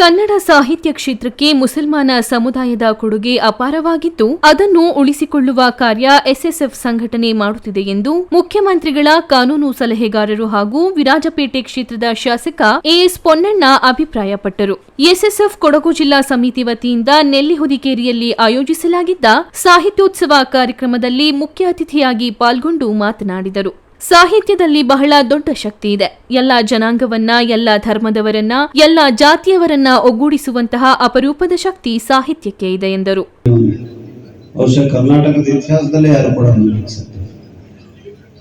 ಕನ್ನಡ ಸಾಹಿತ್ಯ ಕ್ಷೇತ್ರಕ್ಕೆ ಮುಸಲ್ಮಾನ ಸಮುದಾಯದ ಕೊಡುಗೆ ಅಪಾರವಾಗಿದ್ದು, ಅದನ್ನು ಉಳಿಸಿಕೊಳ್ಳುವ ಕಾರ್ಯ ಎಸ್ಎಸ್ಎಫ್ ಸಂಘಟನೆ ಮಾಡುತ್ತಿದೆ ಎಂದು ಮುಖ್ಯಮಂತ್ರಿಗಳ ಕಾನೂನು ಸಲಹೆಗಾರರು ಹಾಗೂ ವಿರಾಜಪೇಟೆ ಕ್ಷೇತ್ರದ ಶಾಸಕ ಎಎಸ್ ಪೊನ್ನಣ್ಣ ಅಭಿಪ್ರಾಯಪಟ್ಟರು. ಎಸ್ಎಸ್ಎಫ್ ಕೊಡಗು ಜಿಲ್ಲಾ ಸಮಿತಿ ವತಿಯಿಂದ ನೆಲ್ಲಿಹುದಿಕೇರಿಯಲ್ಲಿ ಆಯೋಜಿಸಲಾಗಿದ್ದ ಸಾಹಿತ್ಯೋತ್ಸವ ಕಾರ್ಯಕ್ರಮದಲ್ಲಿ ಮುಖ್ಯ ಅತಿಥಿಯಾಗಿ ಪಾಲ್ಗೊಂಡು ಮಾತನಾಡಿದರು. ಸಾಹಿತ್ಯದಲ್ಲಿ ಬಹಳ ದೊಡ್ಡ ಶಕ್ತಿ ಇದೆ. ಎಲ್ಲ ಜನಾಂಗವನ್ನ, ಎಲ್ಲ ಧರ್ಮದವರನ್ನ, ಎಲ್ಲ ಜಾತಿಯವರನ್ನ ಒಗ್ಗೂಡಿಸುವಂತಹ ಅಪರೂಪದ ಶಕ್ತಿ ಸಾಹಿತ್ಯಕ್ಕೆ ಇದೆ ಎಂದರು. ಕರ್ನಾಟಕದ ಇತಿಹಾಸದಲ್ಲೇ ಯಾರು ಕೂಡ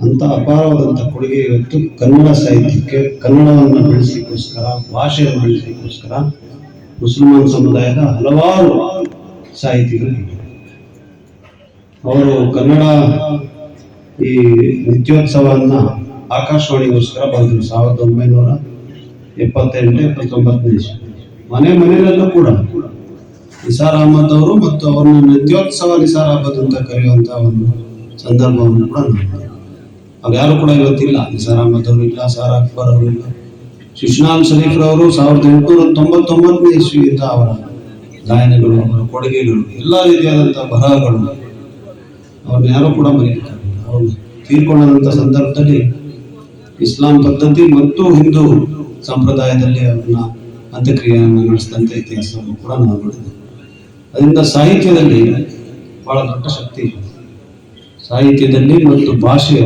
ಅಂತ ಅಪಾರವಾದಂಥ ಕೊಡುಗೆ ಇವತ್ತು ಕನ್ನಡ ಸಾಹಿತ್ಯಕ್ಕೆ, ಕನ್ನಡವನ್ನು ಬೆಳೆಸಲಿಕ್ಕೋಸ್ಕರ ಭಾಷೆಯನ್ನು ಬೆಳೆಸಲಿಕ್ಕೋಸ್ಕರ ಮುಸಲ್ಮಾನ್ ಸಮುದಾಯದ ಹಲವಾರು ಸಾಹಿತಿಗಳು ಅವರು ಕನ್ನಡ ಈ ನಿತ್ಯೋತ್ಸವವನ್ನು ಆಕಾಶವಾಣಿಗೋಸ್ಕರ ಬಂದರು ಸಾವಿರದ ಒಂಬೈನೂರ ಎಪ್ಪತ್ತೆಂಟು, ಎಪ್ಪತ್ತೊಂಬತ್ತನೇ ಇಸ್ವಿ. ಮನೆ ಮನೆಯಲ್ಲೂ ಕೂಡ ನಿಸಾರ್ ಅಹಮದ್ ಅವರು ಮತ್ತು ಅವರನ್ನು ನಿತ್ಯೋತ್ಸವ ನಿಸಾರ್ ಅಹಮದ್ ಅಂತ ಕರೆಯುವಂತ ಒಂದು ಸಂದರ್ಭವನ್ನು ಕೂಡ ನಾವು ಅವ್ರು ಯಾರು ಕೂಡ ಇವತ್ತಿಲ್ಲ. ನಿಸಾರ್ ಅಹಮದ್ ಅವರು ಇಲ್ಲ, ಸಾರ್ ಅಕ್ಬರ್ ಅವರು ಇಲ್ಲ ಶಿಶ್ನಾಲ್ ಶರೀಫ್ ರವರು ಸಾವಿರದ ಎಂಟುನೂರ ತೊಂಬತ್ತೊಂಬತ್ತನೇ ಇಸ್ವಿಯಿಂದ ಅವರ ಗಾಯನಗಳು, ಅವರ ಕೊಡುಗೆಗಳು, ಎಲ್ಲ ರೀತಿಯಾದಂತಹ ಬರಹಗಳು. ಅವ್ರನ್ನ ಯಾರು ಕೂಡ ಮರೆಯಕ್ಕಾಗಲ್ಲ ತೀರ್ಕೊಂಡಂತ ಸಂದರ್ಭದಲ್ಲಿ ಇಸ್ಲಾಂ ಪದ್ಧತಿ ಮತ್ತು ಹಿಂದೂ ಸಂಪ್ರದಾಯದಲ್ಲಿ ಅವ್ರನ್ನ ಅಂತ್ಯಕ್ರಿಯೆಯನ್ನು ನಡೆಸಿದಂಥ ಇತಿಹಾಸವನ್ನು ಕೂಡ ನಾವು ನೋಡಿದ್ದೇವೆ. ಅದರಿಂದ ಸಾಹಿತ್ಯದಲ್ಲಿ ಬಹಳ ದೊಡ್ಡ ಶಕ್ತಿ ಸಾಹಿತ್ಯದಲ್ಲಿ ಮತ್ತು ಭಾಷೆ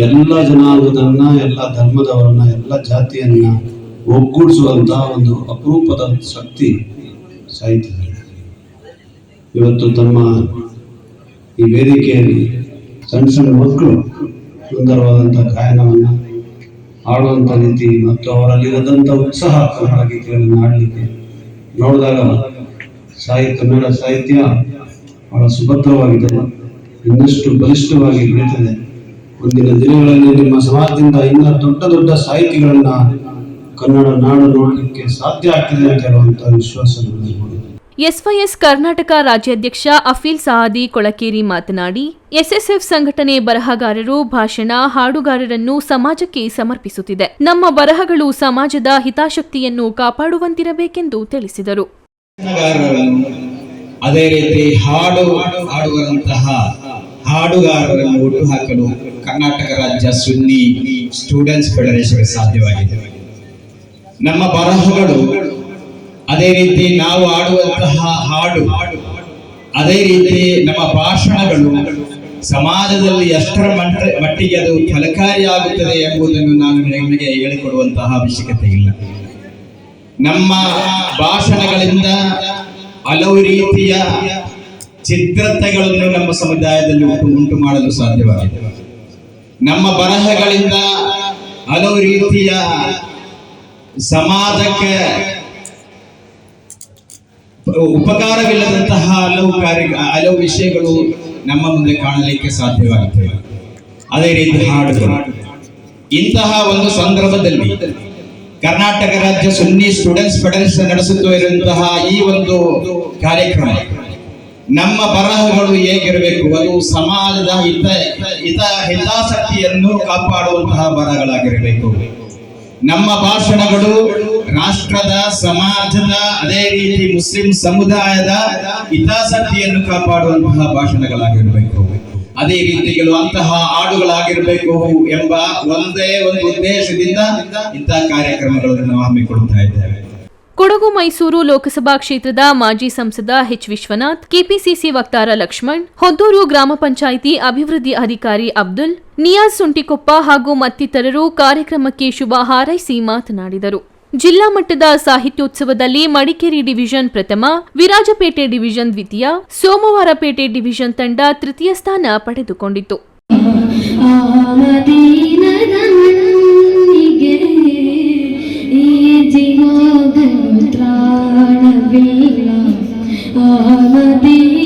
ಎಲ್ಲ ಜನಾಂಗದನ್ನ, ಎಲ್ಲ ಧರ್ಮದವರನ್ನ, ಎಲ್ಲ ಜಾತಿಯನ್ನ ಒಗ್ಗೂಡಿಸುವಂತಹ ಒಂದು ಅಪರೂಪದ ಶಕ್ತಿ ಸಾಹಿತ್ಯದಲ್ಲಿ. ಇವತ್ತು ತಮ್ಮ ಈ ವೇದಿಕೆಯಲ್ಲಿ ಸಣ್ಣ ಸಣ್ಣ ಮಕ್ಕಳು ಸುಂದರವಾದಂಥ ಗಾಯನವನ್ನು ಆಡುವಂಥ ರೀತಿ ಮತ್ತು ಅವರಲ್ಲಿರದಂಥ ಉತ್ಸಾಹ ಕನ್ನಡ ಗೀತೆಗಳನ್ನು ಆಡಲಿಕ್ಕೆ ನೋಡಿದಾಗ ಸಾಹಿತ್ಯ, ಕನ್ನಡ ಸಾಹಿತ್ಯ ಬಹಳ ಸುಭದ್ರವಾಗಿದೆ ಇನ್ನಷ್ಟು ಬಲಿಷ್ಠವಾಗಿ ಬೆಳೀತದೆ ಮುಂದಿನ ದಿನಗಳಲ್ಲಿ ನಿಮ್ಮ ಸಮಾಜದಿಂದ ಇನ್ನ ದೊಡ್ಡ ದೊಡ್ಡ ಸಾಹಿತಿಗಳನ್ನ ಕನ್ನಡ ನಾಡು ನೋಡಲಿಕ್ಕೆ ಸಾಧ್ಯ ಆಗ್ತದೆ ಅಂತ ಹೇಳುವಂಥ ವಿಶ್ವಾಸ. ಎಸ್ವೈಎಸ್ ಕರ್ನಾಟಕ ರಾಜ್ಯಾಧ್ಯಕ್ಷ ಅಫೀಲ್ ಸಹಾದಿ ಕೊಳಕೇರಿ ಮಾತನಾಡಿ, ಎಸ್ಎಸ್ಎಫ್ ಸಂಘಟನೆ ಬರಹಗಾರರು ಭಾಷಣ ಹಾಡುಗಾರರನ್ನು ಸಮಾಜಕ್ಕೆ ಸಮರ್ಪಿಸುತ್ತಿದೆ. ನಮ್ಮ ಬರಹಗಳು ಸಮಾಜದ ಹಿತಾಶಕ್ತಿಯನ್ನು ಕಾಪಾಡುವಂತಿರಬೇಕೆಂದು ತಿಳಿಸಿದರು. ಅದೇ ರೀತಿ ಹಾಡು ಹಾಡುವಂತಹ ಹಾಡುಗಾರರನ್ನು ಒಟ್ಟು ಹಾಕಲು ಕರ್ನಾಟಕ ರಾಜ್ಯ ಸುನ್ನಿ ಸ್ಟೂಡೆಂಟ್ಸ್ ಫೆಡರೇಷನ್ ಸಾಧ್ಯವಾಗಿದೆ. ನಮ್ಮ ಬರಹಗಳು ಅದೇ ರೀತಿ ನಾವು ಆಡುವಂತಹ ಹಾಡು, ಅದೇ ರೀತಿ ನಮ್ಮ ಭಾಷಣಗಳು ಸಮಾಜದಲ್ಲಿ ಎಷ್ಟರ ಮಟ್ಟ ಮಟ್ಟಿಗೆ ಅದು ಫಲಕಾರಿಯಾಗುತ್ತದೆ ಎಂಬುದನ್ನು ನಾನು ನಿಮಗೆ ಹೇಳಿಕೊಡುವಂತಹ ಅವಶ್ಯಕತೆ ಇಲ್ಲ. ನಮ್ಮ ಭಾಷಣಗಳಿಂದ ಹಲವು ರೀತಿಯ ಚಿತ್ರತೆಗಳನ್ನು ನಮ್ಮ ಸಮುದಾಯದಲ್ಲಿ ಉಂಟು ಮಾಡಲು ಸಾಧ್ಯವಾಗಿದೆ. ನಮ್ಮ ಬರಹಗಳಿಂದ ಹಲವು ರೀತಿಯ ಸಮಾಜಕ್ಕೆ ಉಪಕಾರವಿಲ್ಲದಂತಹ ಹಲವು ಕಾರ್ಯ, ಹಲವು ವಿಷಯಗಳು ನಮ್ಮ ಮುಂದೆ ಕಾಣಲಿಕ್ಕೆ ಸಾಧ್ಯವಾಗುತ್ತವೆ ಅದೇ ರೀತಿ ಹಾಡುಗಳು. ಇಂತಹ ಒಂದು ಸಂದರ್ಭದಲ್ಲಿ ಕರ್ನಾಟಕ ರಾಜ್ಯ ಸುನ್ನಿ ಸ್ಟೂಡೆಂಟ್ಸ್ ಫೆಡರೇಷನ್ ನಡೆಸುತ್ತಿರುವಂತಹ ಈ ಒಂದು ಕಾರ್ಯಕ್ರಮ, ನಮ್ಮ ಬರಹಗಳು ಹೇಗಿರಬೇಕು? ಅದು ಸಮಾಜದ ಹಿತ ಹಿತ, ಹಿತಾಸಕ್ತಿಯನ್ನು ಕಾಪಾಡುವಂತಹ ಬರಹಗಳಾಗಿರಬೇಕು. ನಮ್ಮ ಭಾಷಣಗಳು ರಾಷ್ಟ್ರದ ಸಮಾಜದ ಅದೇ ರೀತಿ ಮುಸ್ಲಿಂ ಸಮುದಾಯದ ಹಿತಾಸಕ್ತಿಯನ್ನು ಕಾಪಾಡುವಂತಹ ಭಾಷಣಗಳಾಗಿರಬೇಕು. ಅದೇ ರೀತಿಗಳು ಅಂತಹ ಹಾಡುಗಳಾಗಿರಬೇಕು ಎಂಬ ಒಂದೇ ಒಂದು ಉದ್ದೇಶದಿಂದ ಇಂತಹ ಕಾರ್ಯಕ್ರಮಗಳನ್ನು ನಾವು ಹಮ್ಮಿಕೊಳ್ತಾ ಇದ್ದೇವೆ. ಕೊಡಗು ಮೈಸೂರು ಲೋಕಸಭಾ ಕ್ಷೇತ್ರದ ಮಾಜಿ ಸಂಸದ ಎಚ್ ವಿಶ್ವನಾಥ್, ಕೆಪಿಸಿಸಿ ವಕ್ತಾರ ಲಕ್ಷ್ಮಣ್ ಹೊದ್ದೂರು ಗ್ರಾಮ ಪಂಚಾಯಿತಿ ಅಭಿವೃದ್ಧಿ ಅಧಿಕಾರಿ ಅಬ್ದುಲ್, ನಿಯಾಜ್ ಸುಂಟಿಕೊಪ್ಪ ಹಾಗೂ ಮತ್ತಿತರರು ಕಾರ್ಯಕ್ರಮಕ್ಕೆ ಶುಭ ಹಾರೈಸಿ ಮಾತನಾಡಿದರು. ಜಿಲ್ಲಾ ಮಟ್ಟದ ಸಾಹಿತ್ಯೋತ್ಸವದಲ್ಲಿ ಮಡಿಕೇರಿ ಡಿವಿಷನ್ ಪ್ರಥಮ, ವಿರಾಜಪೇಟೆ ಡಿವಿಷನ್ ದ್ವಿತೀಯ, ಸೋಮವಾರಪೇಟೆ ಡಿವಿಷನ್ ತಂಡ ತೃತೀಯ ಸ್ಥಾನ ಪಡೆದುಕೊಂಡಿತು. ಜೀವ